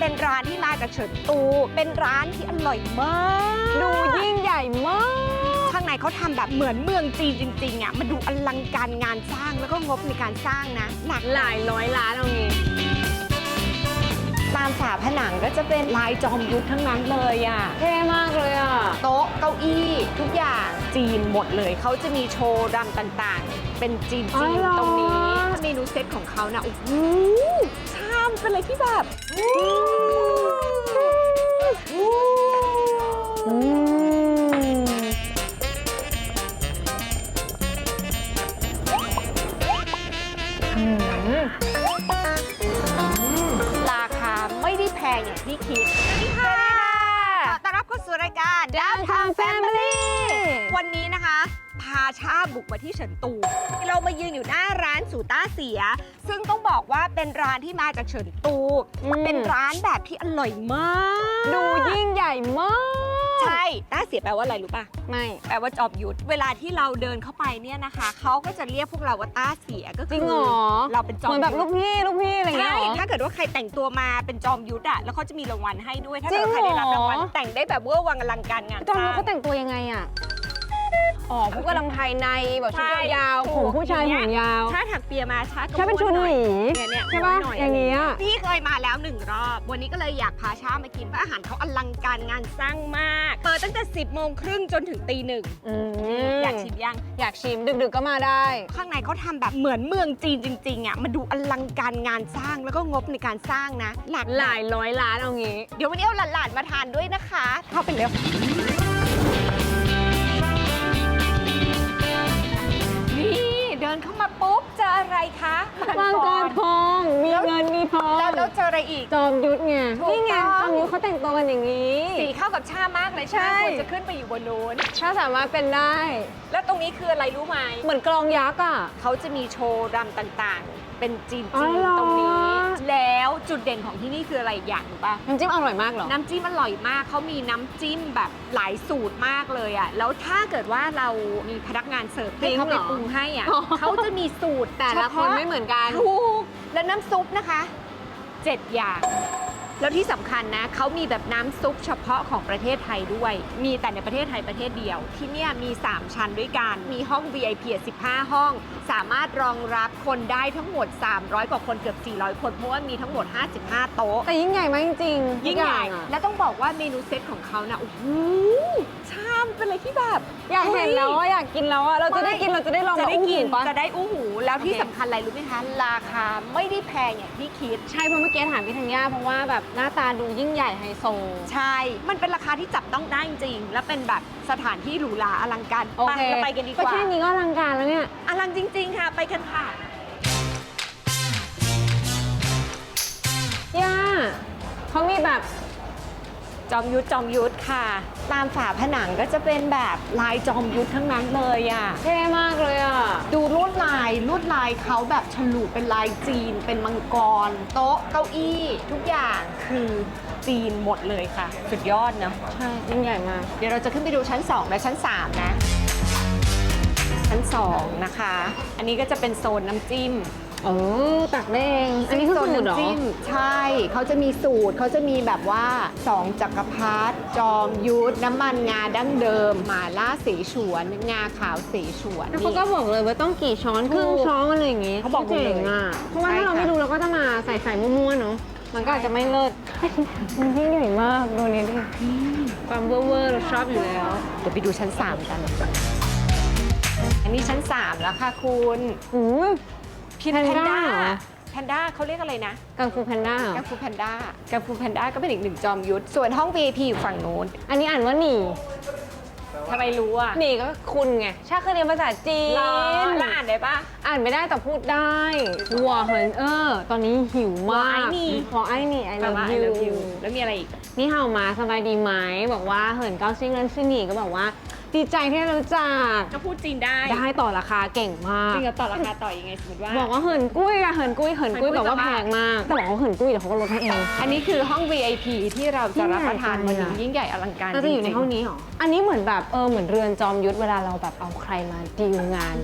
เป็นร้านที่มาจากเฉินตู เป็นร้านที่อร่อยมาก ดูยิ่งใหญ่มาก ข้างในเขาทำแบบเหมือนเมืองจีนจริงๆอะมันดูอลังการงานสร้างแล้วก็งบในการสร้างนะหนักหลายร้อยล้านเอางี้ ตามฝาผนังก็จะเป็นลายจอมยุทธทั้งนั้นเลยอะ เท่มากเลยอะ โต๊ะเก้าอี้ทุกอย่างจีนหมดเลยเขาจะมีโชว์รำต่างๆ เป็นจีนอ๋จีอนเหรอ ตรงนี้ เมนูเซตของเขานะโอ้โหชาม เป็นอะไรที่แบบ ที่มาจากเฉินตู อืม เป็นร้านแบบที่อร่อยมาก ดูยิ่งใหญ่มาก ใช่ต้าเสียแปลว่าอะไรรู้ป่ะ ไม่ แปลว่าจอบยุทธเวลาที่เราเดินเข้าไปเนี่ยนะคะ เขาก็จะเรียกพวกเราว่าต้าเสียก็จคืริงเหรอ เราเป็นจอมเหมือนแบบลูยุทกธพี่ลูกพี่อะไรอย่างเงี้ใช่ยเหรอ ถ้าเกิดว่าใครแต่งตัวมาเป็นจอมยุทธอะแล้วเขาจะมีรางวัลให้ด้วย ถ้าจริเกิดงใครได้รับเหรอรางวัลแต่งได้แบบเวอร์วังอลังการงานจอมสยุทร้างธเขาแต่งตัวยังไงอะ อ๋อพวกกำลังภายในแบบชุดใช่ยาวๆถูผกมผู้ชายอย่างผเงี้ยมยาวถ้าถักเปียมาชาก็ใช่เป็นชุดม้วหน่อยมีเนี่ยเนี่ยใช่ปะม้วนหน่อย่างเงี้ยพี่เคยมาแล้วหนึ่งรอบ วันนี้ก็เลยอยากพาชามากินเพราะอาหารเขาอลังการงานสร้างมาก เปิดตั้งแต่ 10โมงครึ่งจนถึงตีหนึ่งอืมอยากชิมยัง อยากชิมดึกๆก็มาได้ ข้างในเขาทำแบบเหมือนเมืองจีนจริงๆอะมันดูอลังการงานสร้างแล้วก็งบในการสร้างนะ หลักหลายร้อยล้านเอางี้ เดี๋ยววันนี้เอาหลานๆมาทานด้วยนะคะเข้าไปเร็ว เดินเข้ามา ออะไรคะมังกรทอง มีเงินมีทองแล้วแล้วเจออะไรอีก จอมยุทธไงถูกนี่ไงต้อง จอมยุทธเขาแต่งตัวกันอย่างนี้ สีเข้ากับชามากเลยใช่ชาควรจะขึ้นไปอยู่บนนู้น ถ้าสามารถเป็นได้ แล้วตรงนี้คืออะไรรู้ไหมเหมือนกลองยักษ์อะ เขาจะมีโชว์รำต่างๆ เป็นจีนอ๋จีอนเหรอ ตรงนี้ แล้วจุดเด่นของที่นี่คืออะไรอีกอย่างรู้ปะน้ำจิ้มอร่อยมากเหรอ น้ำจิ้มอร่อยมากเขามีน้ำจิ้มแบบหลายสูตรมากเลยอะ่ะแล้วถ้าเกิดว่าเรามีพนักงานเสิร์ฟให้จริงเขาเหไปรอปรุงให้อะ่ะอ๋อ เขาจะมีสูตรแต่ละคนไม่เหมือนกัน ถูก และน้ำซุปนะคะเจ็ดอย่าง แล้วที่สำคัญนะเขามีแบบน้ำซุปเฉพาะของประเทศไทยด้วย มีแต่ในประเทศไทยประเทศเดียว ที่เนี่ยมี 3 ชั้นด้วยกัน มีห้อง VIP 15 ห้อง สามารถรองรับคนได้ทั้งหมด 300 กว่าคนเกือบ 400 คนเพราะว่ามีทั้งหมด 55 โต๊ะ แต่ยิ่งใหญ่มากจริงๆยิ่งใหญ่ทุกอาอะและต้องบอกว่าเมนูเซตของเขานะโอ้โหชามเป็นอะไรที่แบบอยากเห็นแล้วว่าอยากกินแล้วอะเราจะได้กินเราจะได้ลองจะได้แบบอู้หูกินปะจะได้อู้หูแล้วที่โอเคสำคัญอะไรรู้ไหมคะราคาไม่ได้แพงอย่างที่คิดใช่เพราะเมื่อกี้ถามพี่ธัญญาเพราะว่าแบบหน้าตาดูยิ่งใหญ่ไฮโซ ใช่ มันเป็นราคาที่จับต้องได้จริงและเป็นแบบสถานที่หรูหราอลังการโอเคไปเราไปกันดีกก็ว่า แค่นี้ก็อลังการแล้วเนี่ย อลังจริง ๆ ค่ะ ไปกันค่ะ ย่าเขามีแบบ จอมยุทธจอมยุทธค่ะ ตามฝาผนังก็จะเป็นแบบลายจอมยุทธทั้งนั้นเลยอะเท่มากเลยอะ ดูลวดลายลวดลายเขาแบบฉลุเป็นลายจีน เป็นมังกร โต๊ะเก้าอี้ ทุกอย่างคือจีนหมดเลยค่ะ สุดยอดเนอะใช่ยิ่งใหญ่มากเดี๋ยวเราจะขึ้นไปดูชั้น 2 และชั้น 3 นะ ชั้น 2 นะคะ อันนี้ก็จะเป็นโซนน้ำจิ้ม เออตักได้เอง อันนี้คือโซนสูตรเหรอน้ำจิ้มใช่เขาจะมีสูตรเขาจะมีแบบว่า2จักรพรรดิจอมยุทธน้ำมันงาดั้งเดิมหมาล่าสีฉวน งาขาวสีฉวน แล้วเขาก็บอกเลยว่าต้องกี่ช้อนครึ่งช้อนอะไรอย่างงี้เขาบอกหมดเลยเจ๋งอะเพราะว่าใช่ถ้าเราค่ะไม่รู้เราก็จะมาใส่ใส่มั่วๆเนาะมันก็อาจจะไม่เลิศมันยิ่งใหญ่มากดูนี่ดิความเวอร์เวอร์เราชอบอยู่แล้ว เดี๋ยวไปดูชั้น 3 กัน อันนี้ชั้น 3 แล้วค่ะคุณ อืม พินแพแพนนด้าด้าเหรอแพนด้าเขาเรียกอะไรนะกังฟูแพนด้าเหรอกังฟูแพนด้ากังฟูแพนด้าก็เป็นอีกหนึ่งจอมยุทธส่วนห้อง VIP อยู่ฝั่งนู้นอันนี้อ่านว่าหนีทำไมรู้อะหนีก็คุณไงชาเคยเรียนภาษาจีนเหรอแล้วอ่านได้ปะ อ่านไม่ได้แต่พูดได้หัวเหินเออ ตอนนี้หิวมากหัวไอ้นี่หัวไอ้นี่ไอแปลเลิฟว่า I ยู love you แล้วมีอะไรอีก นี่เฮามาสบายดีไหมบอกว่าเหินเก้าซิ่งนั้นซิหนีก็บอกว่า ดีใจที่ได้รู้จัก ก็พูดจีนได้ได้ต่อราคาเก่งมาก จริงจะต่อราคาต่อยังไงสมมติว่า บอกว่าเหินกุ้ยอะเหินกุ้ยเหินกุ้ยเหินกุ้ยแบบว่าจะแพว่างมาก แต่บอกว่าเหินกุ้ยเดี๋ยวเขาก็ลดให้เอง อันนี้คือห้อง VIP ที่เราจะรับประทานวันนี้ยิ่ยิ่งงใหใหญ่ญ่อลังการเราจะอยู่ในริงๆห้องนี้เหรอ อันนี้เหมือนแบบเออเหมือนเรือนจอมยุทธเวลาเราแบบเอาใครมาดีลงาน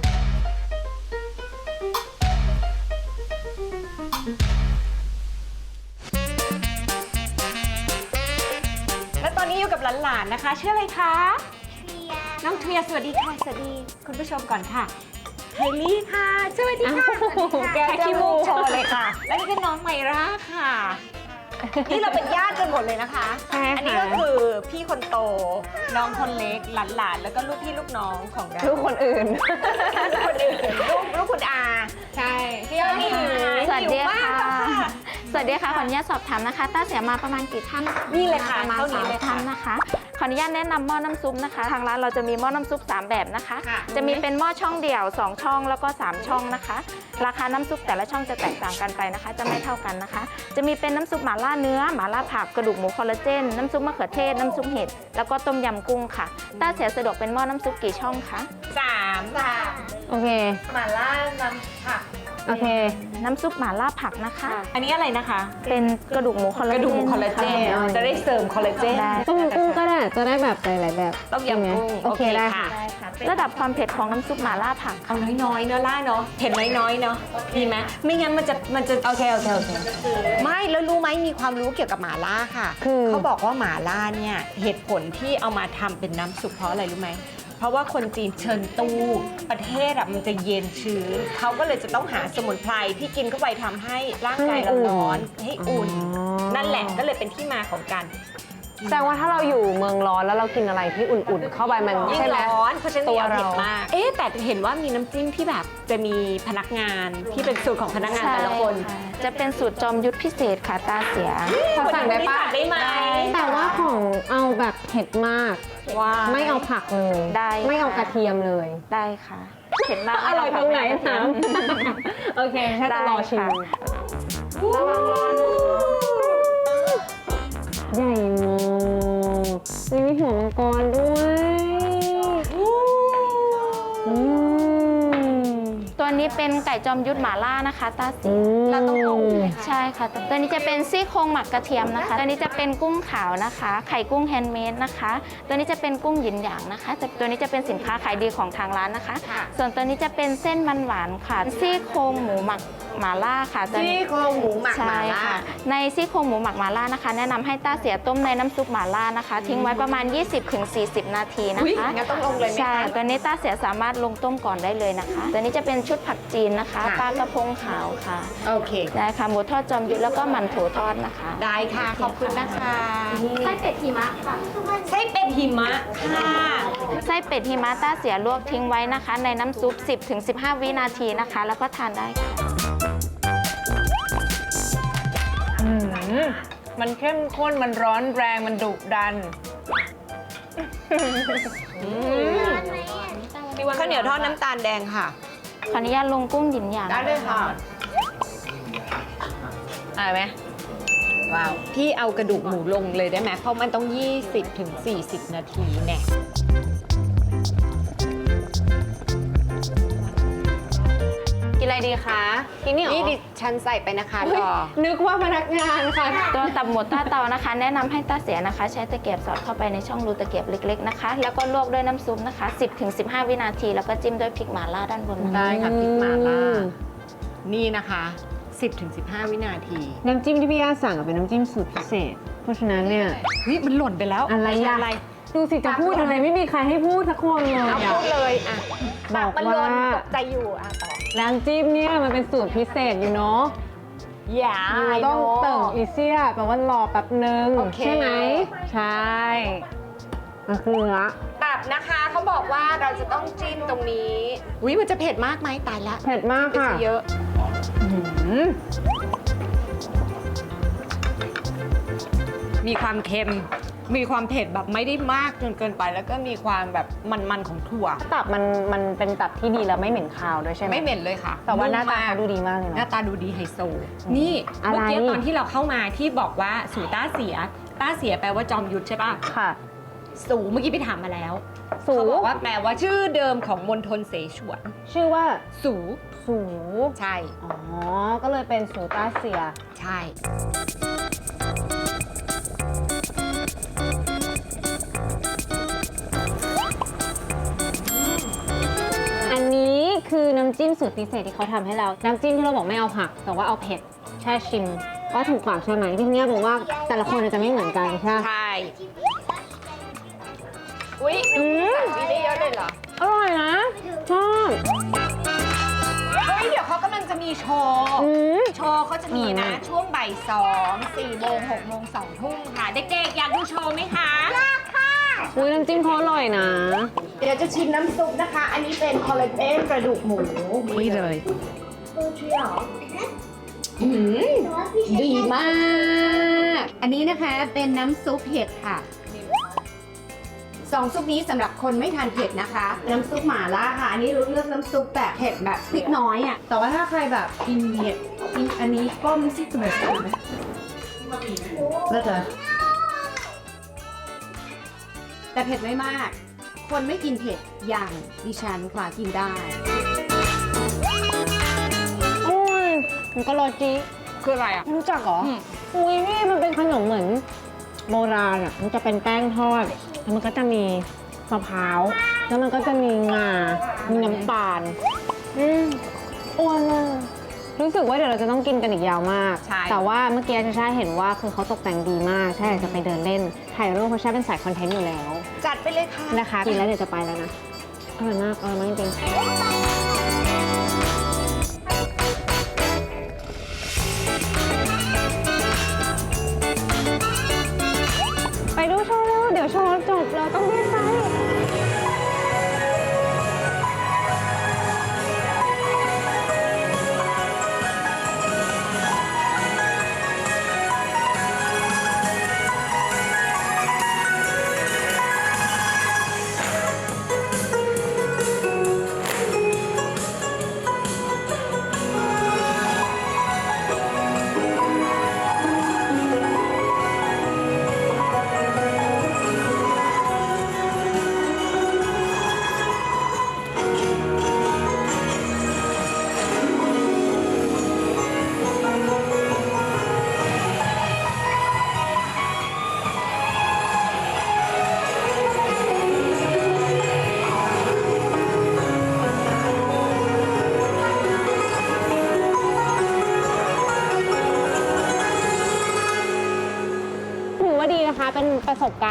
นนี้อยู่กับหลานๆนะคะชื่ออะไรคะ น้องเทียสวัสดีค่ะ สวัสดีคุณผู้ชมก่อนค่ะไฮลี่ค่ะ สวัสดีค่ะอ้าวแกแกจะขี้มูกโชว์เลยค่ะ และนี่ก็น้องไมร่าค่ะ นี่เราเป็นญาติกันหมดเลยนะคะ ใช่ค่ะ อันี้ก็คือพี่คนโต น้องคนเล็ก หลานๆ แล้วก็ลูกพี่ลูกน้องของเราลูกคนอื่น ลูกคนอื่นลูกลูกคุณอา ใช่พี่อ้อยหิวสวัสดีหิมากค่ะ ค่ะส วัสดีค่ะขออนุญาตสอบถามนะคะต้าเสียมาประมาณกี่ท่านนี่เลยค่ะประมาณเท่านี้สามเลยค่ะ ท่านนะคะขออนุญาตแนะนำหม้อน้ำซุปนะคะ ทางร้านเราจะมีหม้อน้ำซุป3แบบนะคะ ค่ะ จะมีเป็นหม้อช่องเดี่ยว2ช่องแล้วก็3ช่องนะคะ ราคาน้ำซุปแต่ละช่องจะแตกต่างกันไปนะคะ จะไม่เท่ากันนะคะ จะมีเป็นน้ำซุปหม่าล่าเนื้อหม่าล่าผักกระดูกหมูคอลลาเจนน้ำซุปมะเขือเทศน้ำซุปเห็ดแล้วก็ต้มยำกุ้งค่ะต้าเสียสะดวกเป็นหม้อน้ำซุปกี่ช่องคะ สามสามโอเค หมาล่าน้ำผัก โอเค น้ำซุปหม่าล่าผักนะคะ อันนี้อะไรนะคะ เป็นกระดูกหมูคอลลากเจนระดูกคอลลาเจนค่ะจะได้เสริมคอลลาเจนได้ต้มยำกุ้งก็ได้จะได้แบบหลายๆแบบต้มยำกุ้งโอเคโอเคได้ค่ะค่ะ ระดับความเผ็ดของน้ำซุปหม่าล่าผักเอาน้อยๆเนอะล่าเนาะเผ็ดน้อยๆเนาะดีไหมไม่งั้นมันจะมันจะโอเคโอเคโอเคไม่แล้วรู้ไหมมีความรู้เกี่ยวกับหมาล่าค่ะคือเขาบอกว่าหมาล่าเนี่ยเหตุผลที่เอามาทำเป็นน้ำซุปเพราะอะไรรู้ไหม เพราะว่าคนจีนเชิญตู้ประเทศอะมันจะเย็นชื้นเขาก็เลยจะต้องหาสมุนไพรที่กินเข้าไปทำให้ร่างกายเราร้อนให้อุ่น นั่นแหละก็เลยเป็นที่มาของการ แสดงว่าถ้าเราอยู่เมืองร้อนแล้วเรากินอะไรที่อุ่นๆ เข้าไปมันยิ่งใช่ไหม ร้อนเพราะฉะนั้นตัวอย่าเผ็ดเรามาก เอ๊ะแต่เห็นว่ามีน้ำจิ้มที่แบบจะมีพนักงานที่เป็นสูตรของพนักงานแต่ละคนใช่ค่ะจะเป็นสูตรจอมยุทธพิเศษค่ะตาเสียขอสั่งได้ปะ ได้ไหมแต่ว่าของเอาแบบเผ็ดมากว่าไม่เอาผักเลยได้ไม่เอากระเทียมเลย ได้ค่ะเผ็ดมากอร่อยตรงไหนถาม โอเคแค่จะรอชิมระวังร้อนใหญ่มาก มีหัวมังกรด้วยอืม ตัวนี้เป็นไก่จอมยุทธหม่าล่านะคะตาเสียเราต้องลงใช่ไหมคะใช่ค่ะ ตัวนี้จะเป็นซี่โครงหมักกระเทียมนะคะ ตัวนี้จะเป็นกุ้งขาวนะคะ ไข่กุ้งแฮนด์เมดนะคะ ตัวนี้จะเป็นกุ้งหยินหยางนะคะแต่ตัวนี้จะเป็นสินค้าขายดีของทางร้านนะคะค่ะส่วนตัวนี้จะเป็นเส้นมันหวานค่ะ ซี่โครงหมูหมักหม่าล่าค่ะตัวนี้ซี่โครงหมูหมักหใช่มาล่าค่ะในซี่โครงหมูหมักหม่าล่านะคะ แนะนำให้ต้าเสียต้มในน้ำซุปหม่าล่านะคะ ทิ้งไว้ประมาณ 20-40 นาทีนะอุ๊ยคะงั้นต้องลงเลยไหมใช่คะตัวนี้ต้าเสียสามารถลงต้มก่อนได้เลยนะคะ ตัวนี้จะเป็นชุดผักจีนนะคะค่ะ ปลากระพงขาวค่ะ โอเค ได้ค่ะหมูทอดจอมยุทธแล้วก็หมันโถทอดนะคะ ได้ค่ะ ขอบคุณนะคะไส้เป็ดหิมะค่ะไส้เป็ดหิมะค่ะ ไส้เป็ดหิมะต้าเสียลวกทิ้งไว้นะคะ ในน้ำซุป 10-15 วินาทีนะคะ แล้วก็ทานได้ค่ะ อืมมันเข้มข้น มันร้อนแรง มันดุดันข้าวเหนียวทอดน้ำตาลแดงค่ะ ขออนุญาตลงกุ้งหยินหยางได้เลยค่ะอะไรไหมว้าว พี่เอากระดูกหมูลงเลยได้ไหมเพราะมันต้อง 20ถึง40 นาทีแน่ นอะไรดีคะกินนี่เหรอนี่ดิฉันใส่ไปนะคะเฮ้ยรอนึกว่าพนักงานค่ะ ตัวตับหมดต้าเตานะคะ แนะนำให้ต้าเสียนะคะ ใช้ตะเกียบสอดเข้าไปในช่องรูตะเกียบเล็กๆนะคะ แล้วก็ลวกด้วยน้ำซุปนะคะ 10-15 วินาที แล้วก็จิ้มด้วยพริกหม่าล่าด้านบนนะคะได้ค่ะพริกหม่าล่าอืมนี่นะคะ 10ถึง15 วินาทีน้ำจิ้มที่พี่ย่าสั่งอะเป็นน้ำจิ้มสูตรพิเศษ เพราะฉะนั้นเนี่ย เฮ้ยมันหล่นไปแล้วอะไรม่ใช่อะ อะไร ดูสิจะพูดอะไรไม่มีใครให้พูดสักคนเลยเอาอะ พูดเลยอะบอกมันหล่นว่า ตกใจอยู่อะต่อ น้ำจิ้มเนี่ยมันเป็นสูตรพิเศษอยู่เนาะอย่าเราต้องเติ่งอีเซียแปลว่ารอแป๊บนึง โอเค ใช่ไหม ใช่มันคือเนื้อตับนะคะเขาบอกว่าเราจะต้องจิ้มตรงนี้อุ้ยมันจะเผ็ดมากไหมตายละเผ็ดมากไปค่ะซะเยอะอื้อหือมีความเค็ม มีความเผ็ดแบบไม่ได้มากจนเกินไป แล้วก็มีความแบบมันๆของถั่ว ตับมันมันเป็นตับที่ดีแล้วไม่เหม็นคาวด้วยใช่ไหม ไม่เหม็นเลยค่ะแต่ว่าหน้าตานุ่มมกเขาดูดีมากเลยหน้าเนาะ ตาดูดีไฮโซ นี่อะไร เมื่อกี้ตอนที่เราเข้ามาที่บอกว่าสูต้าเสีย ต้าเสียแปลว่าจอมยุทธใช่ป่ะ ค่ะ สูเมื่อกี้ไปถามมาแล้วสูเขาบอกว่าแปลว่าชื่อเดิมของมณฑลเสฉวน ชื่อว่าสูสู ใช่ อ๋อ ก็เลยเป็นสูต้าเซีย ใช่ คือน้ำจิ้มสูตรพิเศษที่เขาทำให้เรา น้ำจิ้มที่เราบอกไม่เอาผัก แต่ว่าเอาเผ็ดแช่ชิมก็ถูกปากใช่ไหมที่เนี่ยบอกว่าแต่ละคนจะไม่เหมือนกันใช่ไหมใช่อุ้ยอืมมีได้เยอะเลยเหรออร่อยนะชอบเฮ้ยเดี๋ยวเขากำลังจะมีโชว์ อืม โชว์เขาจะมีนะอืมช่วงบ่ายสองสี่โมงหกโมงสองทุ่มค่ะ เด็กๆ อยากดูโชว์ไหมคะ อยากค่ะ อุ้ยน้ำจิ้มเขาอร่อยนะ เดี๋ยวจะชิมน้ำซุปนะคะ อันนี้เป็นคอลลาเจนกระดูกหมูนี่เลยอืมดีมาก อันนี้นะคะเป็นน้ำซุปเห็ดค่ะสองซุปนี้สำหรับคนไม่ทานเผ็ดนะคะ น้ำซุปหม่าล่าค่ะ อันนี้รู้เลือกน้ำซุปแบบเผ็ดแบบพริกน้อยอะ แต่ว่าถ้าใครแบบกินเผ็ดกินอันนี้ก็ไม่ใช่แบบนั้นนะแล้วจะ แต่เผ็ดไม่มาก คนไม่กินเผ็ดอย่างดิฉันค่ะกินได้อร่อยมันก็โรจิคืออะไรอะ ไม่รู้จักเหรอ อืม อุ้ยนี่มันเป็นขนมเหมือนโบราณอะ มันจะเป็นแป้งทอดแล้วมันก็จะมีมะพร้าว แล้วมันก็จะมีงา มีน้ำตาล อืมอ้วนมากรู้สึกว่าเดี๋ยวเราจะต้องกินกันอีกยาวมาก ใช่ แต่ว่าเมื่อกี้ชาชาเห็นว่าคือเขาตกแต่งดีมาก ใช่อยากจะไปเดินเล่น ถ่ายรูปเพราะชาเป็นสายคอนเทนต์อยู่แล้ว จัดไปเลยค่ะ นะคะ กินแล้วเดี๋ยวจะไปแล้วนะอร่อยมากอร่อยมากจริงๆไปดูโชว์แล้วเดี๋ยวโชว์จบเราต้องรีบ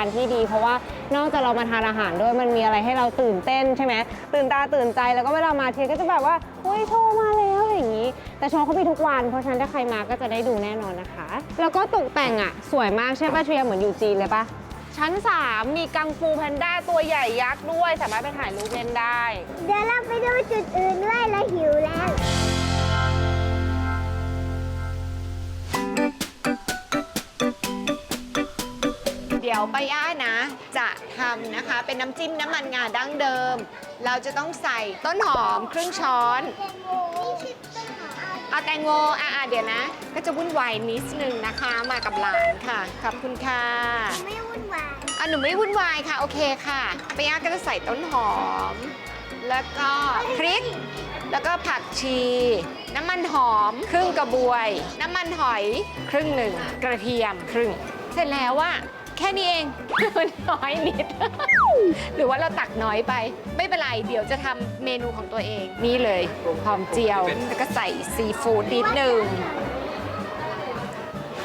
การณ์ที่ดี เพราะว่านอกจากเรามาทานอาหารด้วยมันมีอะไรให้เราตื่นเต้นใช่ไหมตื่นตาตื่นใจแล้วก็เวลามาเทียก็จะแบบว่าเฮ้ยโชว์มาแล้วอะไรอย่างนี้ แต่โชว์เขามีทุกวัน เพราะฉะนั้นถ้าใครมาก็จะได้ดูแน่นอนนะคะ แล้วก็ตกแต่งอะสวยมากใช่ปะเทียเหมือนอยู่จีนเลยปะชั้น 3 มีกังฟูแพนด้าตัวใหญ่ยักษ์ด้วย สามารถไปถ่ายรูปเล่นได้ เดี๋ยวเราไปดูจุดอื่นด้วยแล้วหิวแล้ว ดี๋ยวป้าย่านะ จะทำนะคะ เป็นน้ำจิ้มน้ำมันงาดั้งเดิม เราจะต้องใส่ต้นหอมครึ่งช้อนเอาแตงโมอะๆเดี๋ยวนะ ก็จะวุ่นวายนิดนึงนะคะ มากับหลานค่ะ ขอบคุณค่ะ ไม่วุ่นวายอะหนูไม่วุ่นวายค่ะ โอเคค่ะป้าย่าก็จะใส่ต้นหอม แล้วก็พริกแล้วก็ผักชี น้ำมันหอม ครึ่งกระบวย น้ำมันหอย ครึ่งหนึ่ง กระเทียม ครึ่ง เสร็จแล้วว่า แค่นี้เอง มันน้อยนิด หรือว่าเราตักน้อยไป ไม่เป็นไร เดี๋ยวจะทำเมนูของตัวเอง นี่เลยหอมเจียว แล้วก็ใส่ซีฟู้ดนิดหนึ่ง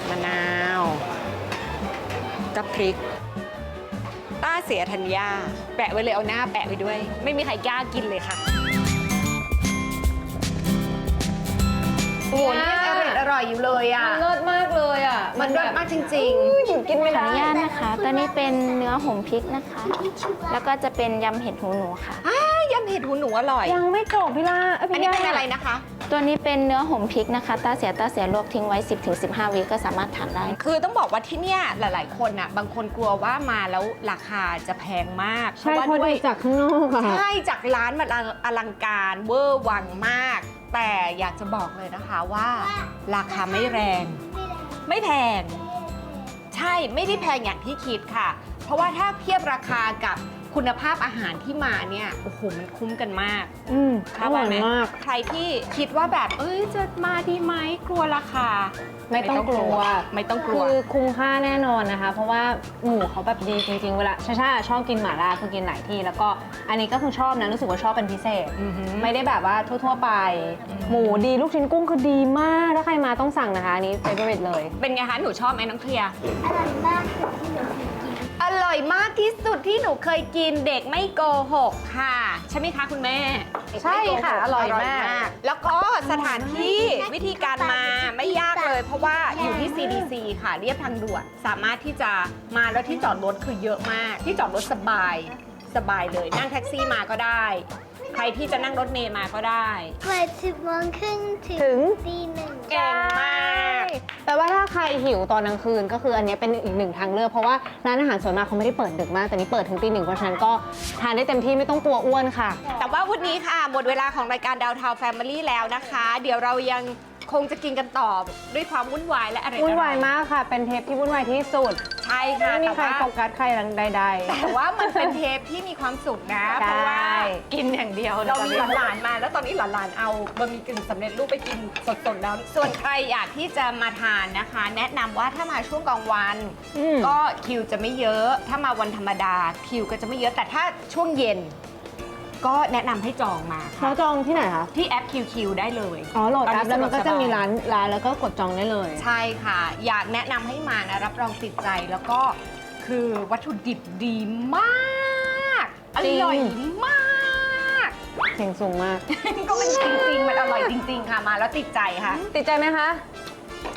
มะนาวกับพริก ต้าเสียธัญญาแปะไว้เลยเอาหน้าแปะไว้ด้วย ไม่มีใครกล้ากินเลยค่ะ โอ้โหนี่ยังอร่อยอร่อยอยู่เลยอะเลิศมากเลยอะ มันรสมากจริงหยุด กินไม่ขอได้อนุญาตนะคะ ตัวนี้เป็นเนื้อห่มพริกนะคะ แล้วก็จะเป็นยำเห็ดหูหนูค่ะๆอ้ายำเห็ดหูหนูอร่อย ยังไม่จบพี่ลาเยอันพี่นี้ย่าเป็นอะไรนะคะ ตัวนี้เป็นเนื้อห่มพริกนะคะตาเสียตาเสียลวกทิ้งไว้ 10-15 วิก็สามารถทานได้ คือต้องบอกว่าที่เนี่ยหลาย ๆ คนอะ บางคนกลัวว่ามาแล้วราคาจะแพงมากใช่ว่าเพราะด้ดูวยจากข้างนอกอะใช่จากร้านมันอลังการเวอร์วังมาก แต่อยากจะบอกเลยนะคะว่า ราคาไม่แรง ไม่แพง ใช่ไม่ได้แพงอย่างที่คิดค่ะ เพราะว่าถ้าเทียบราคากับคุณภาพอาหารที่มาเนี่ยโอ้โหมันคุ้มกันมาก อืมอร่อยมาก ใครที่คิดว่าแบบเอ้ยจะมาดีไหมกลัวราคา ไม่ต้องกลัวไม่ต้องกลัว คือคุ้มค่าแน่นอนนะคะ เพราะว่าหมูเขาแบบดีจริงๆ เวลาชาชาชอบกินหม่าล่าคือกินหลายที่ แล้วก็อันนี้ก็คือชอบนะรู้สึกว่าชอบเป็นพิเศษอือหือไม่ได้แบบว่าทั่วๆไป หมูดีลูกชิ้นกุ้งคือดีมาก ถ้าใครมาต้องสั่งนะคะอันนี้เฟเวอร์เลย เป็นไงคะหนูชอบไหมน้องเคลียร์อร่อยมาก ร่อยมากที่สุดที่หนูเคยกินเด็กไม่โกหกค่ะ ใช่ไหมคะคุณแม่ ใช่ค่ะอร่อยมาก แล้วก็สถานที่วิธีการมาไม่ยากเลย เพราะว่าอยู่ที่ CDC ค่ะเรียบทางด่วนสามารถที่จะมาแล้วที่จอดรถคือเยอะมาก ที่จอดรถสบายสบายเลยนั่งแท็กซี่มาก็ได้ใค รที่จะนั่งรถเมล์มาก็ได้ เปิดสิบโมงครึ่งถึถึง งตีหนึ่งเก่งมากแต่ว่าถ้าใครหิวตอนกลางคืนก็คืออันเนี้ยเป็นอีกหนึ่งทางเลือกเพราะว่าร้านอาหารส่วนมากเขาไม่ได้เปิดดึกมากแต่นี่เปิดถึงตีหนึ่งเพราะฉะนั้นก็ทานได้เต็มที่ไม่ต้องกลัวอ้วนค่ะ แต่ว่าวันนี้ค่ะ หมดเวลาของรายการดาวทาวแฟมิลี่แล้วนะคะ เดี๋ยวเรายัง คงจะกินกันต่อด้วยความวุ่นวายและอะไรวุ่นวายมากค่ะ เป็นเทปที่วุ่นวายที่สุด ใช่ค่ะไม่มีแต่ใครว่า โฟกัสใครใด แต่ว่ามันเป็นเทปที่มีความสุขนะ ใช่ เพราะว่ากินอย่างเดียวเรามีหลานๆมา แล้วตอนนี้หลานๆเอาบะหมี่กึ่งสำเร็จรูปไปกินสดๆแล้ว ส่วนใครอยากที่จะมาทานนะคะ แนะนำว่าถ้ามาช่วงกลางวันๆอืม ก็คิวจะไม่เยอะ ถ้ามาวันธรรมดาคิวก็จะไม่เยอะแต่ถ้าช่วงเย็น ก็แนะนำให้จองมาเราค่ะจองที่ไหนคะที่แอป QQ ได้เลยอ๋อโหลดแอปแล้วมันก็จะมีสดสบยร้านร้านแล้วก็กดจองได้เลย ใช่ค่ะ อยากแนะนำให้มานะ รับรองติดใจแล้วก็คือวัตถุดิบดีมากอจริง ร่อยมากเสียงสูงมาก ก็มันจริงๆ มันอร่อยจริง ๆ ค่ะมาแล้วติดใจค่ะ ติดใจไหมคะ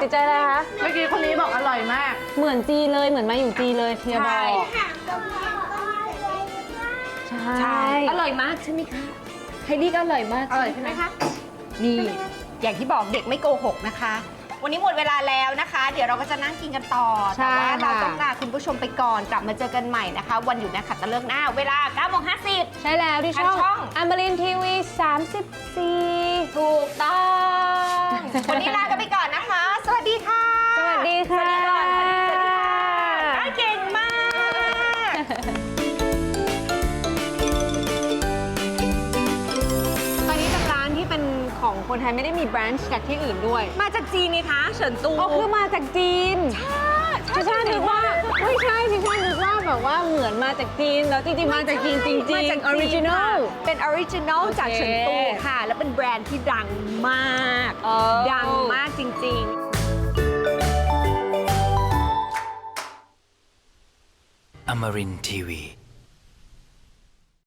ติดใจอะไรคะ เมื่อกี้คนนี้บอกอร่อยมาก เหมือนจีเลยเหมือนมาอยู่จีเลยเทียบใช่ อก ถามตรงนี้ก็เลยว่า ใช่ อร่อยมากใช่ไหมคะ ไฮดี้ก็อร่อยมากอร่อยใช่ไหมคะ นี่ อย่างที่บอกเด็กไม่โกหกนะคะ วันนี้หมดเวลาแล้วนะคะ เดี๋ยวเราก็จะนั่งกินกันต่อ ใช่แต่ว่าเราค่ะ ต้องลาคุณผู้ชมไปก่อน กลับมาเจอกันใหม่นะคะ วันหยุดนักขัตฤกษ์หน้า เวลา9โมง50 ใช่แล้วที่ทางช่องช่องอมรินทีวี 34 ถูกต้อง วันนี้ลากันไปก่อนนะคะ สวัสดีค่ะ สวัสดีค่ะ สวัสดีก่อ คนไทยไม่ได้มีแบรนด์จากที่อื่นด้วย มาจากจีนนี่คะเฉินตูก็คือมาจากจีนใช่ชิชานึกว่าไม่ใช่ชิชานึกว่าแบบว่าเหมือนมาจากจีนแล้วจริงๆมาจากจีนจริงมาจากๆออริจินอลค่ะเป็นออริจินอลจากเฉินตูค่ะ แล้วเป็นแบรนด์ที่ดังมากอ๋อดังมากจริง ๆ Amarin Tiwi.